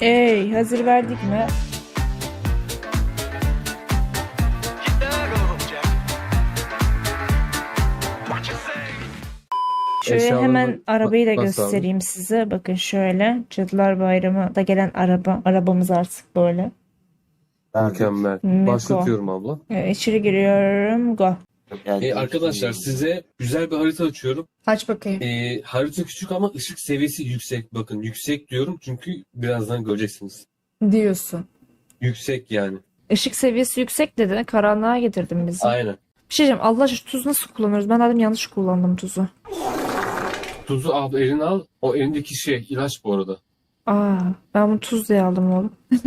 Ey hazır verdik mi? Şöyle hemen arabayı da bas abi. göstereyim size. Bakın şöyle Cadılar Bayramı da gelen araba. Arabamız artık böyle. Mükemmel. Başlatıyorum abla. Ee, içeri giriyorum. Go. Ee, arkadaşlar size güzel bir harita açıyorum. Aç bakayım. Ee, harita küçük ama ışık seviyesi yüksek. Bakın yüksek diyorum çünkü birazdan göreceksiniz. Diyorsun. Yüksek yani. Işık seviyesi yüksek dedi. Karanlığa getirdin bizi. Aynen. Bir şey diyeceğim. Allah aşkına tuz nasıl kullanıyoruz? Ben dedim yanlış kullandım tuzu. Tuzu al eline al. O elindeki şey ilaç bu arada. Aa, ben bunu tuz diye aldım oğlum.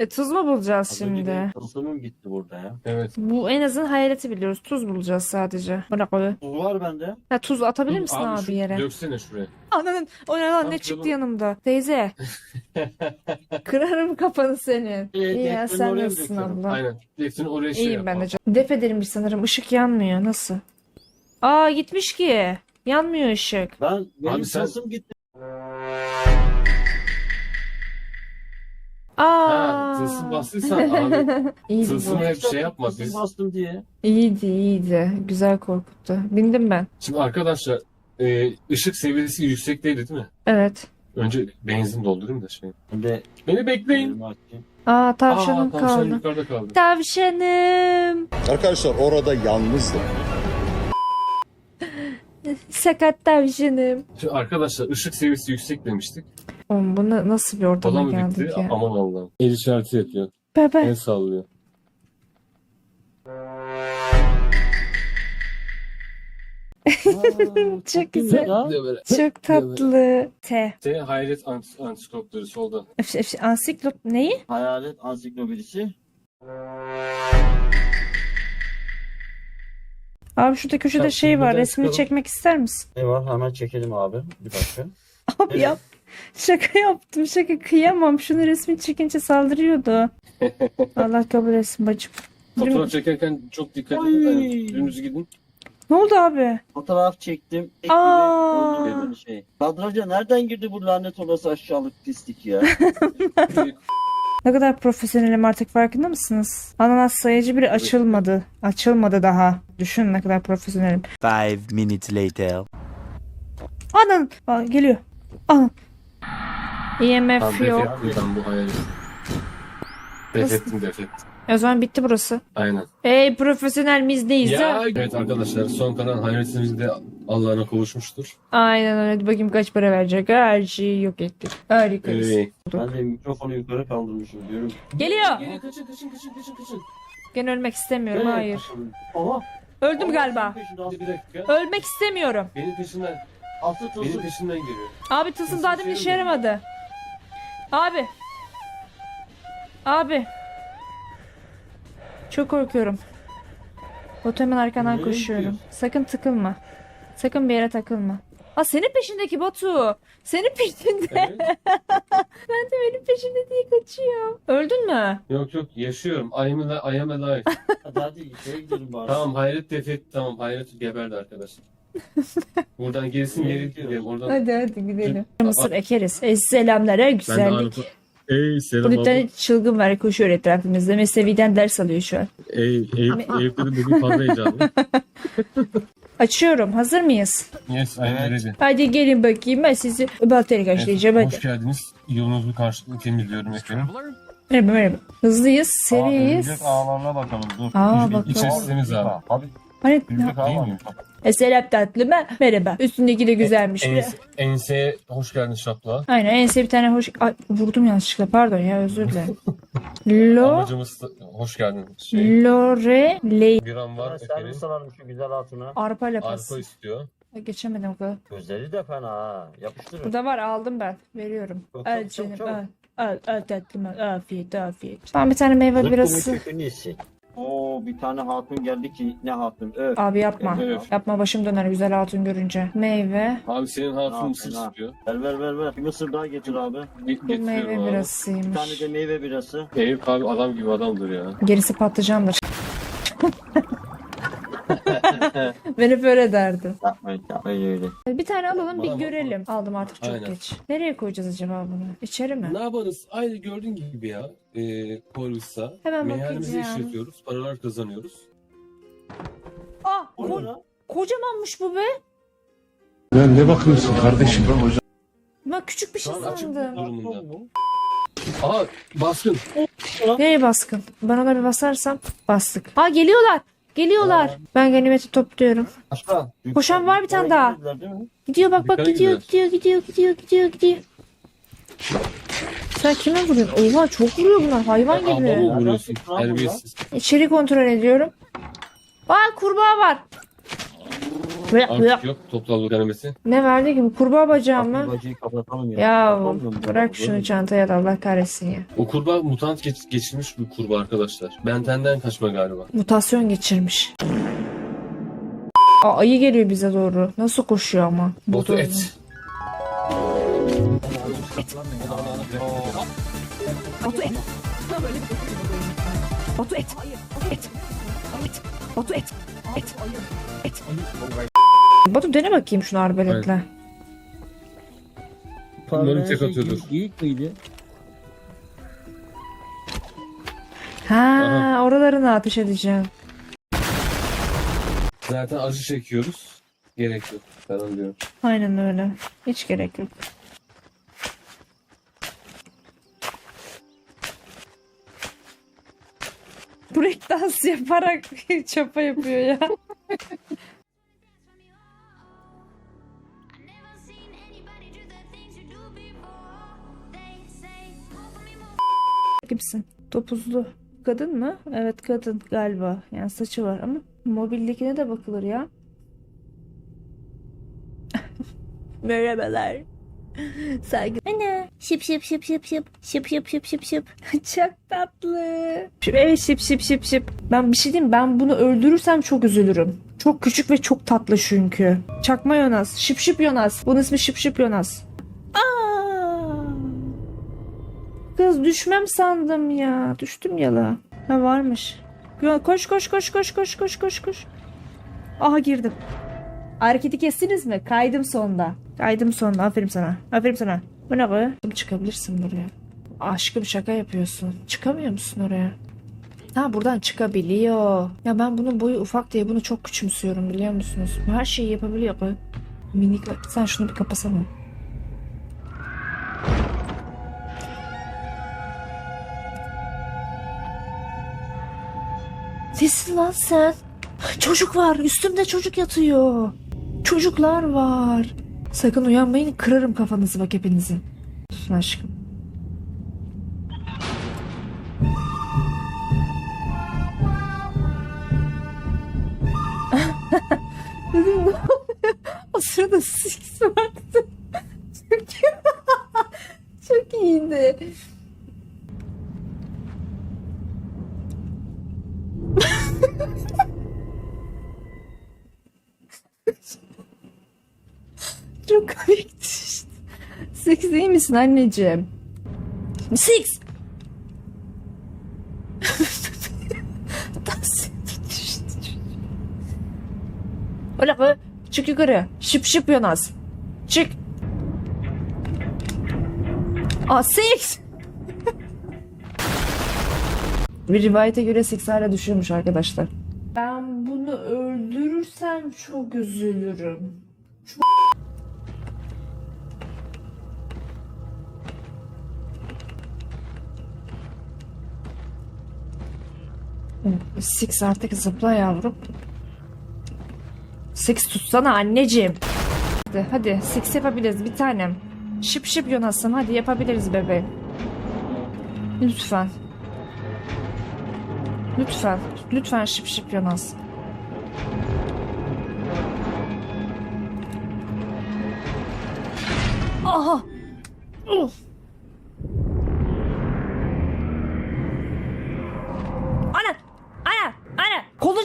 e tuz mu bulacağız şimdi? Tasarımım gitti burada ya. Evet. Bu en azından hayaleti biliyoruz. Tuz bulacağız sadece. Bırak öyle. Bu var bende. Ha, tuz atabilir misin abi, şu- yere? Döksene şuraya. Ananın o ne lan ne Abi çıktı yanımda? Teyze. Kırarım kafanı senin. İyi ya defterini sen oraya mı nasılsın döküyorum? abla? Aynen. Hepsini oraya şey İyiyim yap. ben de canım. Def edilmiş sanırım. Işık yanmıyor. Nasıl? Aa gitmiş ki. Yanmıyor ışık. Ben benim Abi sen- tasım gitti. Aa. Tılsım bastıysan abi. İyiydi Tılsımı hep şey yapma. Biz... bastım diye. İyiydi iyiydi. Güzel korkuttu. Bindim ben. Şimdi arkadaşlar e, ışık seviyesi yüksek değil değil mi? Evet. Önce benzin doldurayım da şey. Ben de Beni bekleyin. elimi açayım. Aa tavşanım Aa, tavşan kaldı. yukarıda kaldı. Tavşanım. Arkadaşlar orada yalnızdım. Sakat tavşanım. Şimdi arkadaşlar ışık seviyesi yüksek demiştik. Oğlum bu na- nasıl bir ortama bitti? geldik ya? Aman Allah'ım. El işareti yapıyor. El sallıyor. Aa, Çok güzel. böyle. Çok tatlı. T. Şey, hayret ant- antiskopları solda. Öf, öf, Ansiklop neyi? Hayalet ansiklopedisi. Abi şurada köşede Sen şey var. buradan Resmini çıkalım. çekmek ister misin? Ne var? Hemen çekelim abi. Bir dakika. Abi Evet. yap. Şaka yaptım. Şaka kıyamam. Şunu resmi çekince saldırıyordu. Allah kabul etsin bacım. Fotoğraf çekerken çok dikkat Ay. edin. Yani dümdüz gidin. Ne oldu abi? Fotoğraf çektim. Tek Aa. gibi oldu böyle şey. Kadraja nereden girdi bu lanet olası aşağılık pislik ya? Ne kadar profesyonelim artık farkında mısınız? Ananas sayıcı biri açılmadı. Açılmadı daha. Düşün ne kadar profesyonelim. Five minutes later. Anan! Aa, geliyor. Anan. IMF Tamam def yok. ben bu hayaleti. Def ettim def ettim. O zaman bitti burası. Aynen. Ey profesyonel miyiz neyiz Ya, ha? evet arkadaşlar son kalan hayaletimiz de Allah'ına kavuşmuştur. Aynen öyle. Hadi bakayım kaç para verecek. Her şeyi yok ettik. Harikayız. Ee, ben de mikrofonu yukarı kaldırmışım diyorum. Geliyor. Geri kaçın kaçın kaçın kaçın kaçın. Gene ölmek istemiyorum. Nereye Hayır. kaçalım? Aha. Öldüm galiba. Bir dakika. Ölmek istemiyorum. Benim peşimden, Altı benim peşimden geliyor. Abi tılsım Tılsım daha demin şey işe yaramadı. Abi. Abi. Çok korkuyorum. Batu hemen arkandan Nereye koşuyorum. gidiyorsun? Sakın tıkılma. Sakın bir yere takılma. Aa senin peşindeki Batu. Senin peşinde. Evet. ben de benim peşimde diye kaçıyor. Öldün mü? Yok yok yaşıyorum. I am, alive. Hadi hadi içeri gidelim bari. tamam hayret def et. Tamam hayret geberdi arkadaşlar. Buradan gerisin geri gidelim. Oradan Hadi hadi gidelim. Mısır ekeriz. E, selamlara ben de güzellik. Arap'a... Ey selam abla. tane çılgın var koşuyor etrafımızda. Mesnevi'den ders alıyor şu an. Ey, Eyüp, Eyüp dedi bugün fazla heyecanlı. Açıyorum. Hazır mıyız? Yes, Evet. ready. Hadi gelin bakayım ben sizi baltayla karşılayacağım Evet, hadi. hoş geldiniz. Yolunuzu karşılıklı temizliyorum efendim. Merhaba merhaba. Hızlıyız, seriyiz. Örümcek ağlarına bakalım dur. Aa bakalım. içerisi temiz abi. Abi Hani Değil ağlar. mi? E, selam tatlıma merhaba. Üstündeki de güzelmiş. Ense, enseye hoş geldin şapla. Aynen ense bir tane hoş... Ay, vurdum yanlışlıkla pardon ya özür dilerim. Lo... Amacımız hoş geldin. Şey, Lore... Le... bir an var Servis alalım şu güzel hatuna. Arpa lapası. Arpa istiyor. Geçemedim o kadar. Gözleri de fena ha. Yapıştırın. Burada var aldım ben. Veriyorum. Çok, Al çok, çok, canım çok. al. Al, al tatlım al. Afiyet afiyet. Tamam bir tane meyve birası. Oo bir tane hatun geldi ki ne hatun öf. Abi yapma. Evet. Yapma başım döner güzel hatun görünce. Meyve. Abi senin hatun Ha, mısır fena. istiyor. Ver ver ver ver. Bir mısır daha getir abi. Ge- Bu meyve abi. Bir tane birasıymış. de meyve birası. Eyüp abi adam gibi adamdır ya. Gerisi patlıcandır. Ben hep öyle derdim. Yapmayın yapmayın öyle. Bir tane alalım bir Bana bak. görelim. Aldım artık çok Aynen. geç. Nereye koyacağız acaba bunu? İçeri mi? Ne yaparız? Aynı gördüğün gibi ya. Ee, Polis'a. Hemen Meyhanemizi bakacağım. işletiyoruz. Paralar kazanıyoruz. Aa ko- kocamanmış bu be. Ya ne bakıyorsun kardeşim? Ben küçük bir şey açık sandım. durumunda. Aa baskın. Nereye baskın? Ben ona bir basarsam bastık. Aa geliyorlar. Geliyorlar. Ben ganimeti topluyorum. Aşağı. Koşan var bir tane daha. Girdiler değil mi? Gidiyor bak bak Yukarı gidiyor gidiyor gidiyor gidiyor gidiyor gidiyor. Sen kime vuruyorsun? Oha çok vuruyor bunlar hayvan gibi. Ablamı vuruyorsun. Terbiyesiz. İçeri kontrol ediyorum. Aa kurbağa var. Artık yok toplallık denemesi. Ne verdi ki bu kurbağa bacağı mı? Bacayı kapatalım ya. Ya Kapamıyorum ben. bırak şunu çantaya da Allah kahretsin ya. O kurbağa mutant geç- geçirmiş bir kurbağa arkadaşlar. Bentenden kaçma galiba. Mutasyon geçirmiş. Aa, ayı geliyor bize doğru. Nasıl koşuyor ama? Botu Botu- et. Batu et. Batu et. Et. Et. Batu et. Et. Et. Batu dene bakayım şunu arbaletle. Bunları tek Şey, atıyordur. Geyik miydi? Ha, Aha. oralarını ateş edeceğim. Zaten acı çekiyoruz. Gerek yok. Ben diyorum. Aynen öyle. Hiç gerek yok. Break dans yaparak çapa yapıyor ya. Topuzlu. Kadın mı? Evet kadın galiba. Yani saçı var ama mobildekine de bakılır ya. Merhabalar. Saygı. Anne. Şıp şıp şıp şıp şıp. Şıp şıp şıp şıp şıp. Çok tatlı. Şıp, evet şıp şıp şıp şıp. Ben bir şey diyeyim ben bunu öldürürsem çok üzülürüm. Çok küçük ve çok tatlı çünkü. Çakma Yonas. Şıp şıp Yonas. Bunun ismi şıp şıp Yonas. Aa. Kız düşmem sandım ya. Düştüm yala. Ha varmış. Koş koş koş koş koş koş koş koş. Aha girdim. Hareketi kestiniz mi? Kaydım sonda. Kaydım sonda. Aferin sana. Aferin sana. Bu ne be? Çıkabilirsin buraya. Aşkım şaka yapıyorsun. Çıkamıyor musun oraya? Ha buradan çıkabiliyor. Ya ben bunun boyu ufak diye bunu çok küçümsüyorum biliyor musunuz? Bu her şeyi yapabiliyor bu. Minik. Sen şunu bir kapasana. Nesin lan sen? Çocuk var. Üstümde çocuk yatıyor. Çocuklar var. Sakın uyanmayın kırarım kafanızı bak hepinizin. Aşkım. Dedim, ne o sırada six vardı. Çok, çok iyiydi. Çok komikti işte. Six iyi misin anneciğim? Six! Öyle be. Çık yukarı. Şıp şıp Yonas. Çık. Aa Six! Bir rivayete göre Six hala düşüyormuş arkadaşlar. Ben bunu öldürürsem çok üzülürüm. Six artık zıpla yavrum. Six tutsana anneciğim. Hadi, hadi Six yapabiliriz bir tanem. Şıp şıp Yonas'ım hadi yapabiliriz bebeğim. Lütfen. Lütfen. Lütfen şıp şıp Yonas. Aha. Uf.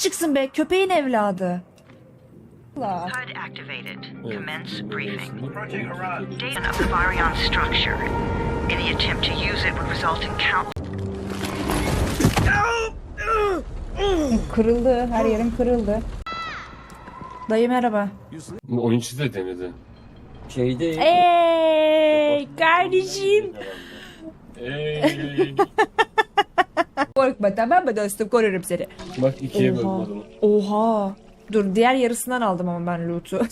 Çıksın be köpeğin evladı. Allah. HUD activated. Evet. Commence briefing. Briefing. Data of Baryon structure. Any attempt to use it would result in count. Kırıldı. Her yerim kırıldı. Dayı merhaba. Oyuncu da denedi. Şeyde... Ey kardeşim. Ey. Korkma tamam mı dostum korurum seni. Bak ikiye böldüm Oha. adamı. Oha. Dur diğer yarısından aldım ama ben loot'u.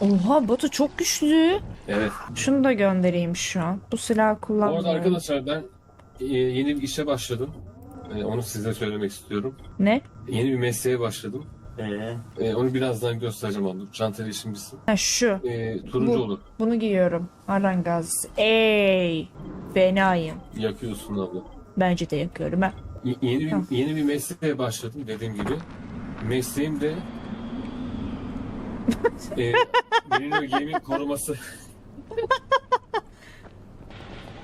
Oha Batu çok güçlü. Evet. Şunu da göndereyim şu an. Bu silahı Bu arada kullanmıyorum. arkadaşlar ben e, yeni bir işe başladım. E, onu size söylemek istiyorum. Ne? Yeni bir mesleğe başladım. Ee, E, onu birazdan göstereceğim abi. Çantayla işim bitsin. Ha şu. E, turuncu Bu. olur. Bunu giyiyorum. Arangaz. Ey. Fenayım. Yakıyorsun abla. Bence de yakıyorum ha. Y- yeni bir, Tamam. yeni bir mesleğe başladım dediğim gibi. Mesleğim de e, benim o gemi koruması.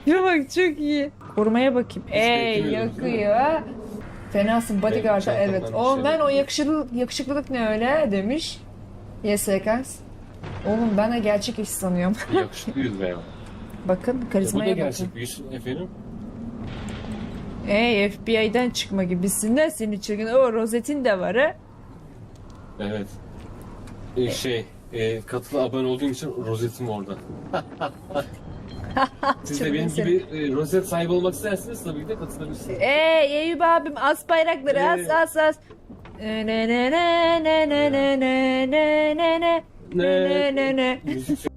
Ya bak çok iyi. Korumaya bakayım. Ey beklemiyordum, değil mi? yakıyor ha. Fenasın bodyguard'a çantamdan evet. bir Oğlum şey ben o yok. yakışıklılık, yakışıklılık ne öyle demiş. YSKs. Oğlum ben de gerçek iş sanıyorum. Yakışıklıyız be ya. bakın bu da karizmaya bakın. gerçek iş efendim. Ey FBI'den çıkma gibisin de senin çılgın. O rozetin de var ha. Evet. E, şey, e, katıla abone olduğum için rozetim orada. Siz de benim gibi e, rozet sahibi olmak isterseniz tabii ki de katılabilirsiniz. Ey Eyüp abim as bayrakları as Evet. as as. Ne ne ne ne ne ne ne ne ne ne ne ne ne ne Müzik